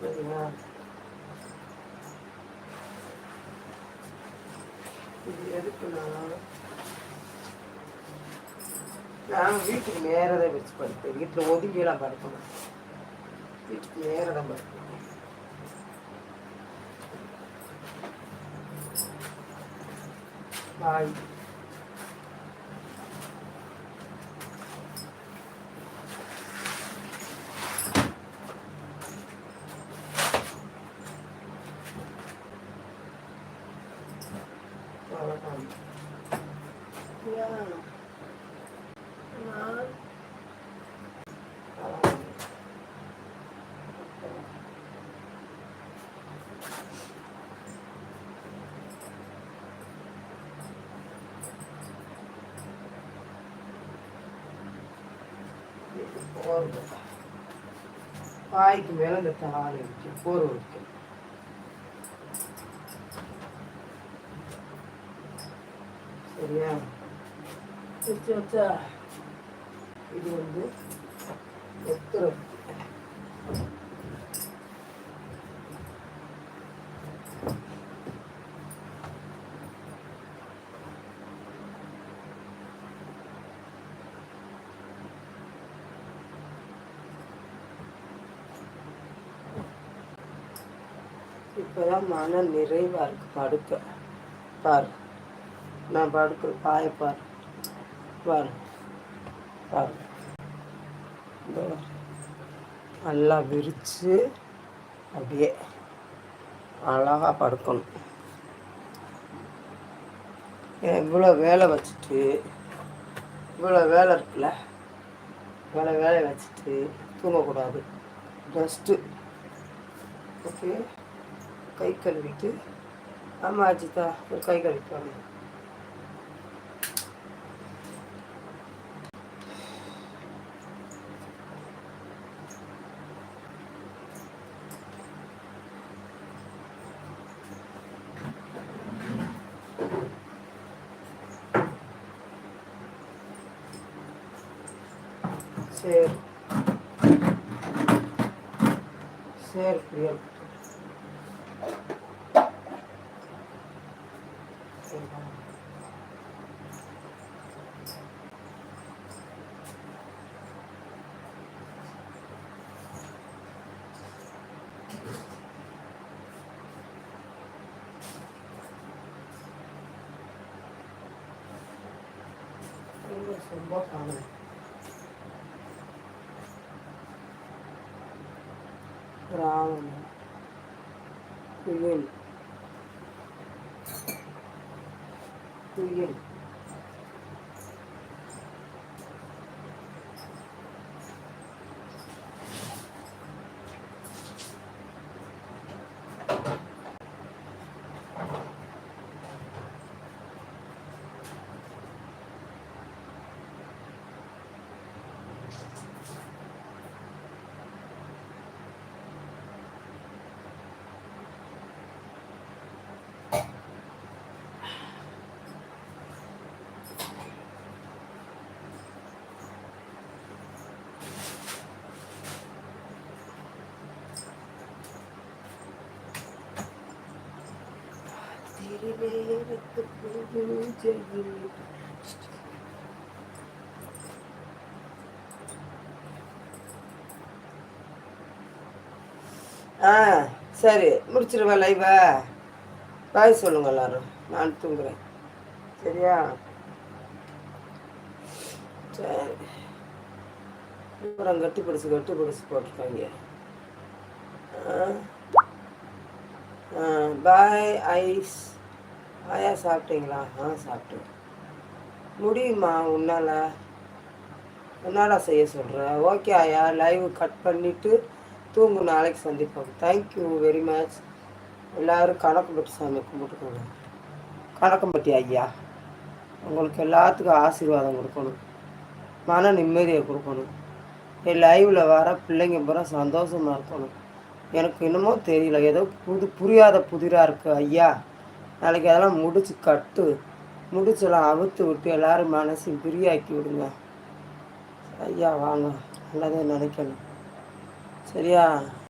சரிங்களா இது எதுக்குன்னா நான் வீட்டுக்கு நேரதை வச்சு படுப்பேன். வீட்டில் ஒதுங்கியெல்லாம் படுக்கணும். வீட்டுக்கு நேரதான் படுப்பேன் பாய். Yeah. நான் போர்வை பாய்க்கு மேலே இந்த தாள் இருக்கு போர்வை இருக்கு சரியா வச்சு வச்சா இது வந்து எத்தனை இப்போதான் மன நிறைவா இருக்கு. படுக்க. பாரு. நான் படுக்கிற பாய பாரு. பாரு. நல்லா விரித்து அப்படியே அழகாக படுக்கணும். இவ்வளோ வேலை வச்சுட்டு இவ்வளோ வேலை இருக்குல்ல? இவ்வளோ வேலை வச்சுட்டு தூங்கக்கூடாது. ரெஸ்ட்டு ஓகே கை கழுவிட்டு ஆமாம் அஜிதா ஒரு கை கழுவிட்டு வாங்க. சரி சரி பிரியா ரொம்ப காணும் Правильно. Туєль. Туєль. திருவேரத்து பூஜையில். ஆ சரி முடிச்சிருவா லைவா பாய் சொல்லுங்க எல்லாரும். நான் தூங்குறேன். சரியா? சரி. அப்புறம் கட்டி பிடிச்சி கட்டி பிடிச்சி போட்டிருக்காங்க. பாய் ஐஸ். ஆயா சாப்பிட்டீங்களா? ஆ சாப்பிட்டேன். முடியுமா உன்னால்? உன்னாடா செய்ய சொல்கிற ஓகே ஆயா லைவ் கட் பண்ணிவிட்டு தூங்கு நாளைக்கு சந்திப்போம். தேங்க்யூ வெரி மச் எல்லோரும் கணக்கம்பட்டி சாமி கும்பிட்டுக்கோங்க. கணக்கம்பட்டி ஐயா உங்களுக்கு எல்லாத்துக்கும் ஆசீர்வாதம் கொடுக்கணும். மன நிம்மதியை கொடுக்கணும். என் லைவில் வர பிள்ளைங்க பூரா சந்தோஷமாக இருக்கணும். எனக்கு என்னமோ தெரியல ஏதோ புது புரியாத புதிராக இருக்குது ஐயா. நாளைக்கு அதெல்லாம் முடிச்சு கட்டு முடிச்செல்லாம் அவுத்து விட்டு எல்லோரும் மனசையும் பிரியாக்கி விடுங்க. ஐயா வாங்க. நல்லதே நினைக்கணும். சரியா?